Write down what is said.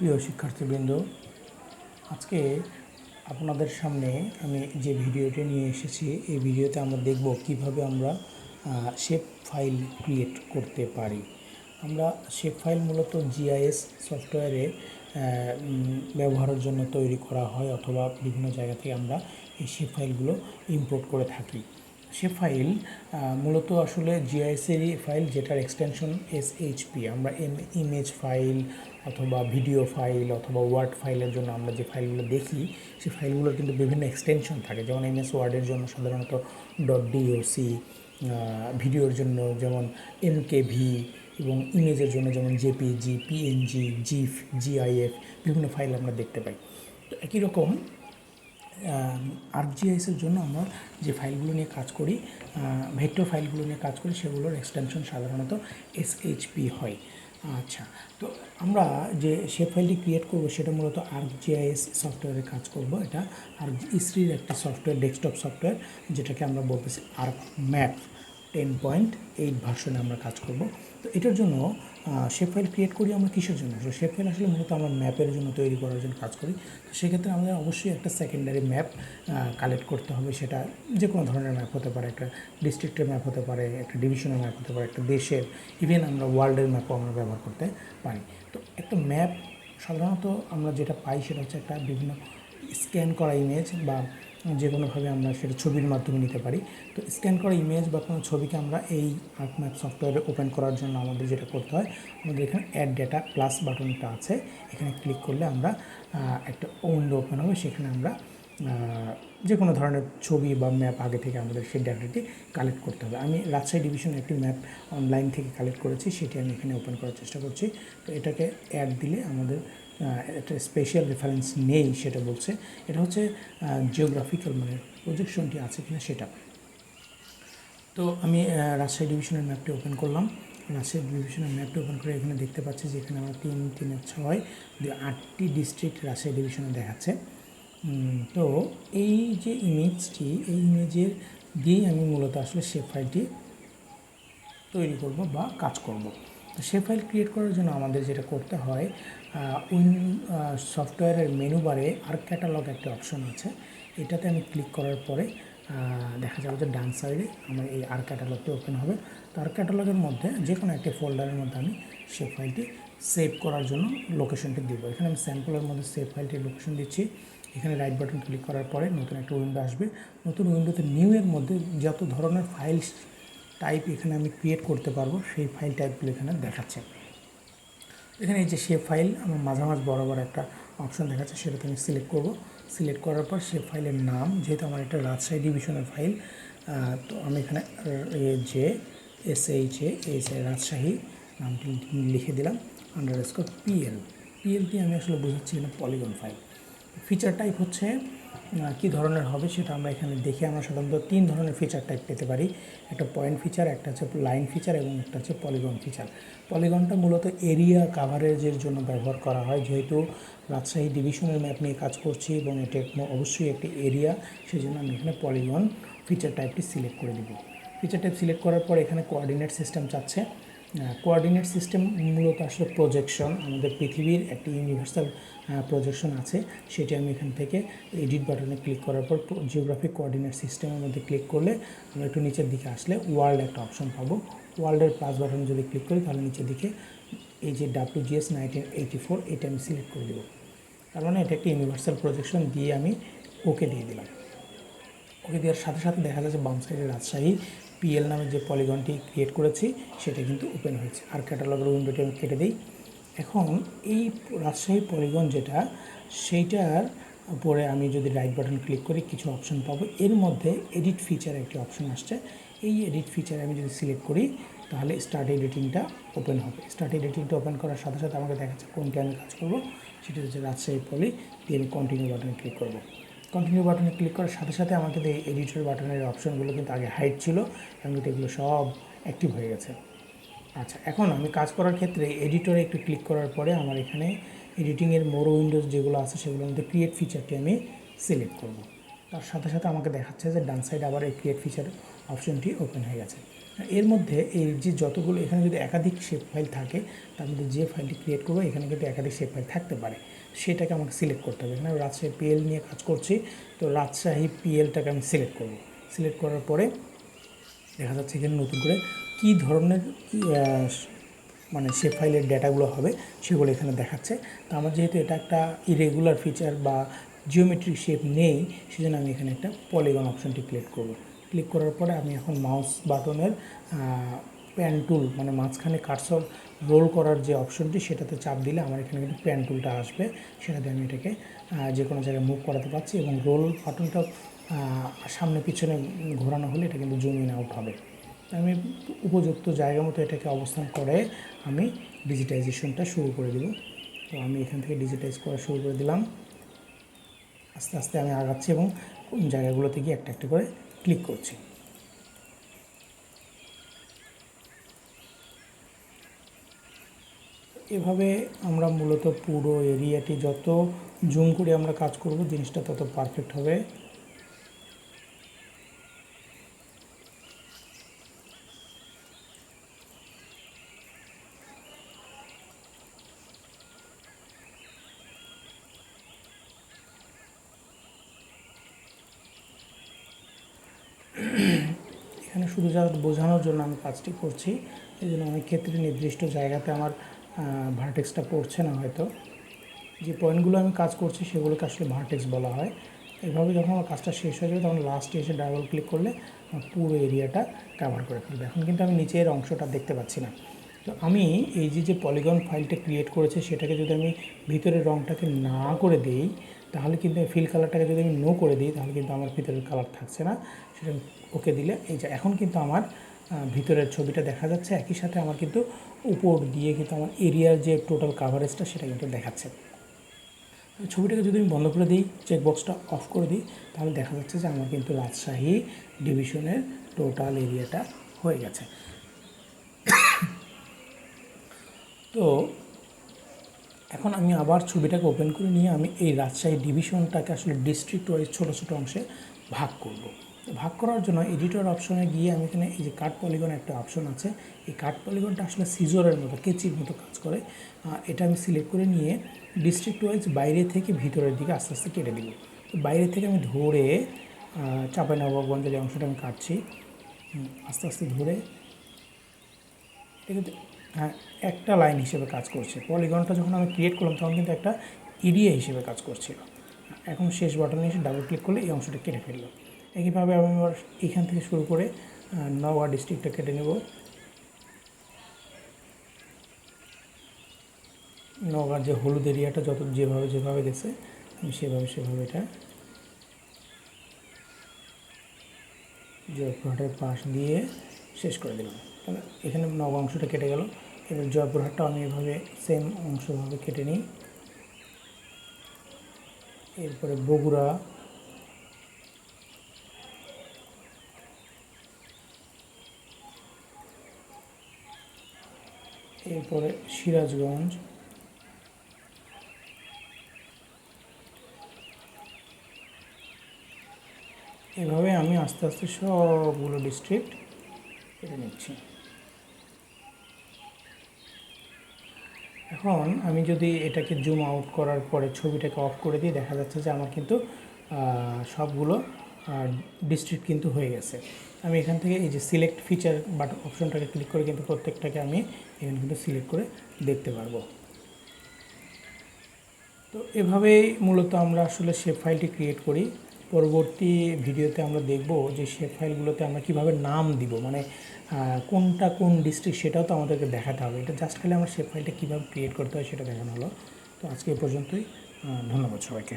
প্রিয় শিক্ষার্থীবৃন্দ, আজকে আপনাদের সামনে আমি যে ভিডিওটি নিয়ে এসেছি, এই ভিডিওতে আমরা দেখব কীভাবে আমরা শেপ ফাইল ক্রিয়েট করতে পারি। আমরা শেপ ফাইল মূলত জিআইএস সফটওয়্যারে ব্যবহারের জন্য তৈরি করা হয় অথবা বিভিন্ন জায়গা থেকে আমরা এই শেপ ফাইলগুলো ইম্পোর্ট করে থাকি। সে ফাইল মূলত আসলে জিআইএসেরই ফাইল যেটার এক্সটেনশন এস এইচপি আমরা ইমেজ ফাইল অথবা ভিডিও ফাইল অথবা ওয়ার্ড ফাইলের জন্য আমরা যে ফাইলগুলো দেখি সেই ফাইলগুলোর কিন্তু বিভিন্ন এক্সটেনশন থাকে। যেমন এমএস ওয়ার্ডের জন্য সাধারণত. ডট ডিওসি ভিডিওর জন্য যেমন এমকেভি এবং ইমেজের জন্য যেমন জেপিজি পিএনজি জিফ জিআইএফ বিভিন্ন ফাইল আমরা দেখতে পাই। তো একই রকম আরজিআইএসের জন্য আমরা যে ফাইলগুলো নিয়ে কাজ করি ভেক্টর ফাইলগুলো নিয়ে কাজ করি, সেগুলোর এক্সটেনশন সাধারণত এসএইচপি হয়। আচ্ছা তো আমরা যে সে ফাইলটি ক্রিয়েট করব, সেটা মূলত আরজিআইএস সফটওয়্যারে কাজ করব। এটা আর ইসরির একটা সফটওয়্যার ডেস্কটপ সফটওয়্যার যেটাকে আমরা বলতেছি আর ম্যাপ টেন পয়েন্ট এইট ভার্সনে আমরা কাজ করব। তো এটার জন্য শেপ ফাইল ক্রিয়েট করি আমরা কিসের জন্য? তো শেপ ফাইল আসলে মূলত আমরা ম্যাপের জন্য তৈরি করার জন্য কাজ করি। তো সেক্ষেত্রে আমাদের অবশ্যই একটা সেকেন্ডারি ম্যাপ কালেক্ট করতে হবে। সেটা যে কোনো ধরনের ম্যাপ হতে পারে, একটা ডিস্ট্রিক্টের ম্যাপ হতে পারে, একটা ডিভিশনের ম্যাপ হতে পারে, একটা দেশের ইভেন আমরা ওয়ার্ল্ডের ম্যাপও আমরা ব্যবহার করতে পারি। তো একটা ম্যাপ সাধারণত আমরা যেটা পাই সেটা হচ্ছে একটা বিভিন্ন স্ক্যান করা ইমেজ বা যে কোনোভাবে আমরা সেটা ছবির মাধ্যমে নিতে পারি। তো স্ক্যান করা ইমেজ বা কোনো ছবিকে আমরা এই আর্ট ম্যাপ সফটওয়্যারে ওপেন করার জন্য আমাদের যেটা করতে হয়, আমাদের এখানে অ্যাড ডেটা প্লাস বাটনটা আছে। এখানে ক্লিক করলে আমরা একটা উইন্ডো ওপেন হবে। সেখানে আমরা যে কোনো ধরনের ছবি বা ম্যাপ আগে থেকে আমাদের সেই ডাটাটি কালেক্ট করতে হবে। আমি রাজশাহী ডিভিশনের একটি ম্যাপ অনলাইন থেকে কালেক্ট করেছি, সেটি আমি এখানে ওপেন করার চেষ্টা করছি। তো এটাকে অ্যাড দিলে আমাদের একটা স্পেশাল রেফারেন্স নেই সেটা বলছে। এটা হচ্ছে জিওগ্রাফিক্যাল মানে প্রজেকশনটি আছে কিনা সেটা। তো আমি রাজশাহী ডিভিশনের ম্যাপটি ওপেন করলাম। রাজশাহী ডিভিশনের ম্যাপটি ওপেন করে এখানে দেখতে পাচ্ছি যে এখানে আমরা তিন, তিনে ছয়, দুই, আটটি ডিস্ট্রিক্ট রাজশাহী ডিভিশনে দেখাচ্ছে। তো এই যে ইমেজটি এই ইমেজের দিয়েই আমি মূলত আসলে সে ফাইলটি তৈরি করব বা কাজ করব। তো সে ফাইল ক্রিয়েট করার জন্য আমাদের যেটা করতে হয় উইন সফটওয়্যারের মেনু বারে আর ক্যাটালগ একটা অপশন আছে। এটাতে আমি ক্লিক করার পরে দেখা যাবে যে ডান সাইডে আমার এই আর ক্যাটালগটি ওপেন হবে। তো আর ক্যাটালগের মধ্যে যে কোনো একটি ফোল্ডারের মধ্যে আমি সে ফাইলটি সেভ করার জন্য লোকেশনটি দিব। এখানে আমি স্যাম্পলের মধ্যে সেভ ফাইলটির লোকেশন দিচ্ছি। এখানে রাইট বাটন ক্লিক করার পরে নতুন একটা উইন্ডো আসবে। নতুন উইন্ডোতে নিউ এর মধ্যে যত ধরনের ফাইল টাইপ এখানে আমি ক্রিয়েট করতে পারব, সেই ফাইল টাইপগুলো এখানে দেখাচ্ছে। এখানে এই যে সে ফাইল আমার মাঝামাঝ বরাবর একটা অপশন দেখাচ্ছে, সেটাতে আমি সিলেক্ট করব। সিলেক্ট করার পর সে ফাইলের নাম, যেহেতু আমার একটা রাজশাহী ডিভিশনের ফাইল তো আমি এখানে এ যে S H A S A Rajshahi, নামটি লিখে দিলাম আন্ডার স্কোর পিএল পিএল দিয়ে আমি আসলে বোঝাচ্ছি এখানে পলিগন ফাইল ফিচার টাইপ হচ্ছে কী ধরনের হবে সেটা আমরা এখানে দেখে আমরা সাধারণত তিন ধরনের ফিচার টাইপ পেতে পারি। একটা পয়েন্ট ফিচার একটা হচ্ছে লাইন ফিচার এবং একটা হচ্ছে পলিগন ফিচার পলিগনটা মূলত এরিয়া কাভারেজের জন্য ব্যবহার করা হয়। যেহেতু রাজশাহী ডিভিশনের ম্যাপ নিয়ে কাজ করছি এবং এটা অবশ্যই একটি এরিয়া সেই জন্য আমি এখানে পলিগন ফিচার টাইপটি সিলেক্ট করে দেবো। ফিচার টাইপ সিলেক্ট করার পর এখানে কোঅর্ডিনেট সিস্টেম চাচ্ছে। কোঅর্ডিনেট সিস্টেম মূলত আসলে প্রজেকশন আমাদের পৃথিবীর একটি ইউনিভার্সাল প্রজেকশন আছে। সেটি আমি এখান থেকে এডিট বাটনে ক্লিক করার পর জিওগ্রাফিক কোঅর্ডিনেট সিস্টেমের মধ্যে ক্লিক করলে আমরা একটু নিচের দিকে আসলে ওয়ার্ল্ড একটা অপশন পাবো। ওয়ার্ল্ডের প্লাস বাটনে যদি ক্লিক করি তাহলে নিচের দিকে এই যে W GS nineteen eighty four এটা আমি সিলেক্ট করে দেবো। তার মানে এটা একটি ইউনিভার্সাল প্রজেকশন দিয়ে আমি ওকে দিয়ে দিলাম। ওকে দেওয়ার সাথে সাথে দেখা যাচ্ছে বাম সাইডে রাজশাহী পিএল নামে যে পলিগনটি ক্রিয়েট করেছি, সেটা কিন্তু ওপেন হয়েছে। আর ক্যাটালগের উইন্ডোটি আমি কেটে দিই। এখন এই রাজশাহী পলিগন যেটা, সেইটার উপরে আমি যদি রাইট বাটন ক্লিক করি, কিছু অপশন পাবো। এর মধ্যে এডিট ফিচার একটি অপশন আসছে। এই এডিট ফিচার আমি যদি সিলেক্ট করি, তাহলে স্টার্ট এডিটিংটা ওপেন হবে। স্টার্ট এডিটিংটা ওপেন করার সাথে সাথে আমাকে দেখাচ্ছে কোনটি আমি কাজ করব। সেটা হচ্ছে রাজশাহী পলি দিয়ে আমি কন্টিনিউ বাটনে ক্লিক করব। কন্টিনিউ বাটনে ক্লিক করার সাথে সাথে কিন্তু এই এডিটর বাটনের অপশনগুলো কিন্তু আগে হাইট ছিল এবং এগুলো সব অ্যাক্টিভ হয়ে গেছে। আচ্ছা এখন আমি কাজ করার ক্ষেত্রে এডিটরে একটু ক্লিক করার পরে আমার এখানে এডিটিংয়ের মোরো উইন্ডোজ যেগুলো আছে সেগুলোর মধ্যে ক্রিয়েট ফিচারটি আমি সিলেক্ট করব। তার সাথে সাথে আমাকে দেখাচ্ছে যে ডান সাইড আবার এই ক্রিয়েট ফিচার অপশনটি ওপেন হয়ে গেছে। এর মধ্যে এই যে যতগুলো এখানে যদি একাধিক শেপ ফাইল থাকে, তার মধ্যে যে ফাইলটি ক্রিয়েট করব, এখানে কিন্তু একাধিক শেপ ফাইল থাকতে পারে। সেটাকে আমাকে সিলেক্ট করতে হবে। এখানে রাজশাহী পিএল নিয়ে কাজ করছি, তো রাজশাহী পিএলটাকে আমি সিলেক্ট করব। সিলেক্ট করার পরে দেখা যাচ্ছে এখানে নতুন করে কী ধরনের মানে সে ফাইলের ডেটাগুলো হবে সেগুলো এখানে দেখাচ্ছে। তো আমার যেহেতু এটা একটা ইরেগুলার ফিচার বা জিওমেট্রিক শেপ নেই, সেজন্য আমি এখানে একটা পলিগন অপশনটি ক্লিক করব। ক্লিক করার পরে আমি এখন মাউস বাটনের প্যান টুল মানে মাঝখানে কাটসর রোল করার যে অপশনটি, সেটাতে চাপ দিলে আমার এখানে কিন্তু প্যান টুলটা আসবে। সেটাতে আমি এটাকে যে কোনো জায়গায় মুভ করাতে পারছি এবং রোল বাটনটা সামনে পিছনে ঘোরানো হলে এটা কিন্তু জুম ইন আউট হবে। আমি উপযুক্ত জায়গা মতো এটাকে অবস্থান করে আমি ডিজিটাইজেশনটা শুরু করে দেব। তো আমি এখান থেকে ডিজিটাইজ করা শুরু করে দিলাম। আস্তে আস্তে আমি আগাচ্ছি এবং জায়গাগুলোতে গিয়ে একটা একটা করে ক্লিক করছি। এভাবে আমরা মূলত পুরো এরিয়াটি যত জুম করে আমরা কাজ করব, জিনিসটা তত পারফেক্ট হবে। এখানে শুধু জাস্ট বোঝানোর জন্য আমি কাজটি করছি। এই জন্য অনেক ক্ষেত্রে নির্দিষ্ট জায়গাতে আমার ভার্টেক্সটা পড়ছে না হয়তো। যে পয়েন্টগুলো আমি কাজ করছি সেগুলোকে আসলে ভার্টেক্স বলা হয়। এভাবে যখন আমার কাজটা শেষ হয়ে যাবে, তখন লাস্টে এসে ডাবল ক্লিক করলে আমার পুরো এরিয়াটা কাভার করে ফেলবে। এখন কিন্তু আমি নিচের অংশটা দেখতে পাচ্ছি না। তো আমি এই যে যে পলিগন ফাইলটা ক্রিয়েট করেছে, সেটাকে যদি আমি ভিতরের রঙটাকে না করে দিই তাহলে কিন্তু ফিল কালারটাকে যদি আমি নো করে দিই, তাহলে কিন্তু আমার ভিতরের কালার থাকছে না। সেটা ওকে দিলে, এই যে এখন কিন্তু আমার ভিতরের ছবিটা দেখা যাচ্ছে, একই সাথে আমার কিন্তু উপর দিয়ে কিন্তু আমার এরিয়ার যে টোটাল কাভারেজটা সেটা কিন্তু দেখাচ্ছে। ছবিটাকে যদি আমি বন্ধ করে দিই চেকবক্সটা অফ করে দিই, তাহলে দেখা যাচ্ছে যে আমার কিন্তু রাজশাহী ডিভিশনের টোটাল এরিয়াটা হয়ে গেছে। তো এখন আমি আবার ছবিটাকে ওপেন করে নিয়ে আমি এই রাজশাহী ডিভিশনটাকে আসলে ডিস্ট্রিক্ট ওয়াইজ ছোটো ছোটো অংশে ভাগ করব। ভাগ করার জন্য এডিটর অপশনে গিয়ে আমি এখানে এই যে কাট পলিগন একটা অপশন আছে, এই কাট পলিগনটা আসলে সিজরের মতো, কেচির মতো কাজ করে। এটা আমি সিলেক্ট করে নিয়ে ডিস্ট্রিক্ট ওয়াইজ বাইরে থেকে ভিতরের দিকে আস্তে আস্তে কেটে দিব। তো বাইরে থেকে আমি ধরে চাঁপাইনবাবগঞ্জের যে অংশটা আমি কাটছি আস্তে আস্তে ধরে এটা একটা লাইন হিসেবে কাজ করছে। পলিগনটা যখন আমি ক্রিয়েট করলাম, তখন কিন্তু একটা এরিয়া হিসেবে কাজ করছিল। এখন শেষ বাটনে এসে ডাবল ক্লিক করলে এই অংশটা কেটে ফেলল। একইভাবে আমি আবার এখান থেকে শুরু করে নওয়াঁ ডিস্ট্রিক্টটা কেটে নেব। নওগাঁর যে হলুদ এরিয়াটা যত যেভাবে যেভাবে গেছে, আমি সেভাবে সেভাবে এটা জয়পুরহাটের পাশ দিয়ে শেষ করে দিলাম। তাহলে এখানে নব অংশটা কেটে গেল। এবার জয়পুরহাটটাও আমি এভাবে সেম অংশভাবে কেটে নিই। এরপরে বগুড়া। এরপরে সিরাজগঞ্জ। এভাবে আমি আস্তে আস্তে সবগুলো ডিস্ট্রিক্ট কেটে নিচ্ছি। এখন আমি যদি এটাকে জুম আউট করার পরে ছবিটাকে অফ করে দিই, দেখা যাচ্ছে যে আমার কিন্তু সবগুলো ডিস্ট্রিক্ট কিন্তু হয়ে গেছে। আমি এখান থেকে এই যে সিলেক্ট ফিচার বাট অপশনটাকে ক্লিক করে কিন্তু প্রত্যেকটাকে আমি এখানে কিন্তু সিলেক্ট করে দেখতে পারব। তো এভাবেই মূলত আমরা আসলে শেপ ফাইলটি ক্রিয়েট করি। পরবর্তী ভিডিওতে আমরা দেখব যে শেপ ফাইলগুলোতে আমরা কীভাবে নাম দিব মানে কোনটা কোন ডিস্ট্রিক্ট সেটাও তো আমাদেরকে দেখাতে হবে। এটা জাস্ট খালি আমরা শেপ ফাইলটা কীভাবে ক্রিয়েট করতে হয় সেটা দেখানো হলো। তো আজকে এই পর্যন্তই। ধন্যবাদ সবাইকে।